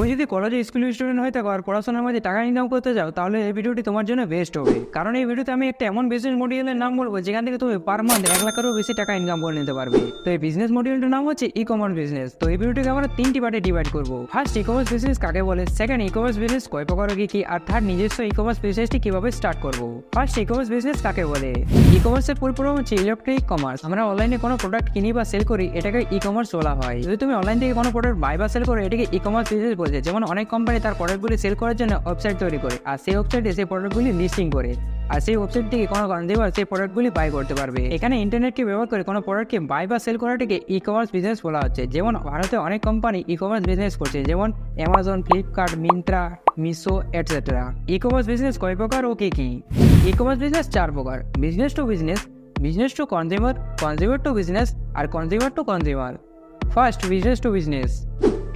তুমি যদি কলেজে স্কুল স্টুডেন্ট হয়ে থাকো আর পড়াশোনার মধ্যে টাকা ইনকাম করতে চাও তাহলে এই ভিডিওটি তোমার জন্য বেস্ট হবে। কারণ এই ভিডিওতে আমি একটা এমন বিজনেস মডিউলের নাম বলব, যেখান থেকে তুমি পার মান্থ এক লাখেরও বেশি টাকা ইনকাম করে নিতে পারবে। তো এই বিজনেস মডিউলটার নাম হচ্ছে ই কমার্স বিজনেস তো এই ভিডিওটিকে আমরা তিনটি পার্টে ডিভাইড করব। ফার্স্ট ই কমার্স বিজনেস কাকে বলে? সেকেন্ড ই কমার্স বিজনেস কয় প্রকার কি কি? আর থার্ড নিজস্ব ই কমার্স বিজনেসটি কীভাবে স্টার্ট করব? ফার্স্ট ই কমার্স বিজনেস কাকে বলে? ই কমার্সের পুরোপুরি হচ্ছে ইলেকট্রিক কমার্স আমরা অনলাইনে কোনো প্রোডাক্ট কিনি বা সেল করি, এটাকে ই কমার্স বলা হয়। যদি তুমি অনলাইন থেকে কোনো প্রোডাক্ট বাই বা সেল করো, এটাকে ই কমার্স বিজনেস বলছে যেমন অনেক কোম্পানি তার প্রোডাক্টগুলি সেল করার জন্য ওয়েবসাইট তৈরি করে। আর সেই ওয়েবসাইটে সেই প্রোডাক্টগুলি লিস্টিং করে। আর সেই ওয়েবসাইট থেকে কোনো কনজিউমার সেই প্রোডাক্টগুলি বাই করতে পারবে। এখানে ইন্টারনেটকে ব্যবহার করে কোনো প্রোডাক্টকে বাই বা সেল করাটাকে ই কমার্স বিজনেস বলা হচ্ছে। যেমন ভারতে অনেক কোম্পানি ই কমার্স বিজনেস করছে। যেমন Amazon Flipkart Myntra Meesho etcetera e commerce business কয় প্রকার ও কি কি? ই কমার্স বিজনেস চার প্রকার। Business to business business to consumer consumer to business R consumer to consumer first business to business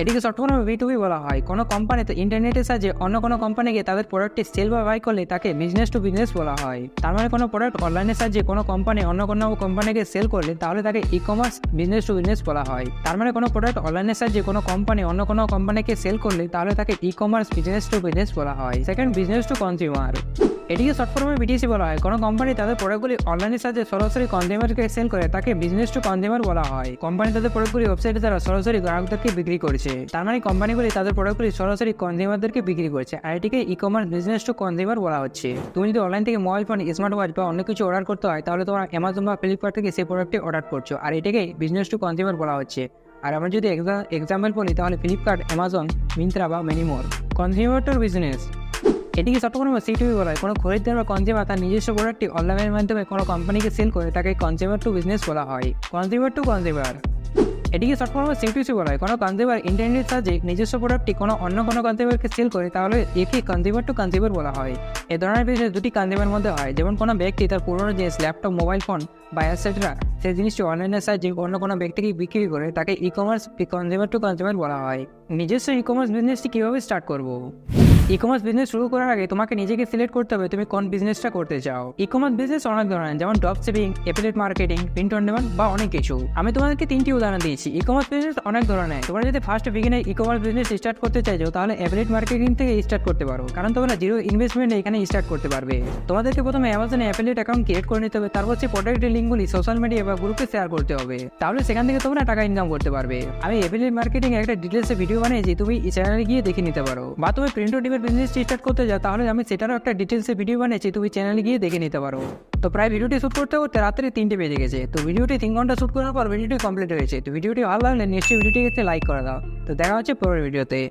এটিকে ফর্মে বি টু বি বলা হয়। কোনো কোম্পানিতে ইন্টারনেটের সাহায্যে অন্য কোনো কোম্পানিকে তাদের প্রোডাক্টটি সেল বা বাই করলে তাকে বিজনেস টু বিজনেস বলা হয়। তার মানে কোনো প্রোডাক্ট অনলাইনের সাহায্যে কোনো কোম্পানি অন্য কোনো কোম্পানিকে সেল করলে তাহলে তাকে e commerce business to business বলা হয়। তার মানে কোনো প্রোডাক্ট অনলাইনের সাহায্যে কোনো কোম্পানি অন্য কোনো কোম্পানিকে সেল করলে তাহলে তাকে e commerce business to business বলা হয়। সেকেন্ড বিজনেস টু কনজিউমার এটিকে শর্ট বিটিসি বলা হয়। কোনো কোম্পানি তাদের প্রোডাক্টগুলি অনলাইনের সাহায্যে সরাসরি কনজিউমারকে সেল করে তাকে বিজনেস টু কনজিউমার বলা হয়। কোম্পানি তাদের প্রোডাক্টগুলি ওয়েবসাইটে দ্বারা সরাসরি গ্রাহকদেরকে বিক্রি করছে। তার মানে কোম্পানিগুলি তাদের প্রোডাক্টগুলি সরাসরি কনজিউমারদেরকে বিক্রি করছে। আর এটিকে e commerce business to consumer বলা হচ্ছে। তুমি যদি অনলাইন থেকে মোবাইল ফোন স্মার্ট ওয়াচ বা অন্য কিছু অর্ডার করতে হয়, তাহলে তোমার অ্যামাজন বা ফ্লিপকার্ট থেকে সেই প্রোডাক্টটি অর্ডার করছ। আর এটাকে বিজনেস টু কনজিউমার বলা হচ্ছে। আর আমরা যদি এক্সাম্পল বলি, তাহলে ফ্লিপকার্ট অ্যামাজন মিন্ত্রা বা মেনিমোর কনজিউমার টু বিজনেস এটিকে চট্টগ্রাম সিটিভি বলা হয়। কোনো খরিদ্দার বা কনজিউমার তার নিজস্ব প্রোডাক্টটি অনলাইনের মাধ্যমে কোনো কোম্পানিকে সেল করে তাকে কনজিউমার টু বিজনেস বলা হয়। কনজিউমার টু কনজিউমার এটিকে শর্ট চট্টগ্রাম সিটিউসি বলা হয়। কোনো কনজিউমার ইন্টারনেটের সাহায্যে নিজস্ব প্রোডাক্টটি কোনো অন্য কোনো কনজিউমারকে সেল করে, তাহলে একে কনজিউমার টু কনজিউমার বলা হয়। এ ধরনের বিজনেস দুটি কনজিউমার মধ্যে হয়। যেমন কোনো ব্যক্তি তার পুরোনো জিনিস ল্যাপটপ মোবাইল ফোন বা এটসেট্রা সেই জিনিসটি অনলাইনের সাহায্যে অন্য কোনো ব্যক্তিকে বিক্রি করে, তাকে e commerce consumer to consumer বলা হয়। নিজস্ব ই কমার্স বিজনেসটি কীভাবে স্টার্ট করব? ই কমার্স বিজনেস শুরু করার আগে তোমাকে নিজেকে সিলেক্ট করতে হবে, তুমি কোন বিজনেসটা করতে চাও। ই কমার্স বিজনেস অনেক ধরনের, যেমন drop shipping affiliate marketing print on demand বা অনেক কিছু। আমি তোমাদেরকে তিনটি উদাহরণ দিয়েছি। ই কমার্স বিজনেস অনেক ধরনের। তোমরা যদি ফার্স্ট বিগিনে ই কমার্স বিজনেস স্টার্ট করতে চাইছো, তাহলে এফিলিয়েট মার্কেটিং থেকে স্টার্ট করতে পারো। কারণ তোমরা জিরো ইনভেস্টমেন্টে এখানে স্টার্ট করতে পারবে। তোমাদেরকে প্রথমে অ্যামাজনে অ্যাফিলিয়েট অ্যাকাউন্ট ক্রিয়েট করে নিতে হবে, তারপর সেই প্রোডাক্টের লিঙ্কগুলি সোশ্যাল মিডিয়া বা গ্রুপে শেয়ার করতে হবে। তাহলে সেখান থেকে তোমরা টাকা ইনকাম করতে পারবে। আমি এফিলিয়েট মার্কেটিং একটা ডিটেলসে ভিডিও বানিয়েছি, তুমি চ্যানেলে গিয়ে দেখে নিতে পারো। বা তুমি প্রিন্ট ডিমের বিজনেস স্টার্ট করতে যাও, তাহলে আমি সেটারও একটা ডিটেলসে ভিডিও বানিয়েছি, তুমি চ্যানেলে গিয়ে দেখে নিতে পারো। তো প্রায় ভিডিওটি শ্যুট করতে করতে রাত্রে তিনটে বেজে গেছে। তো ভিডিওটি তিন ঘণ্টা শ্যুট করার পর ভিডিওটি কমপ্লিট হয়েছে। তো ভিডিওটি ভালো লাগলে নিশ্চয়ই ভিডিওটিকে লাইক করে দাও। তো দেখা হচ্ছে পরের ভিডিওতে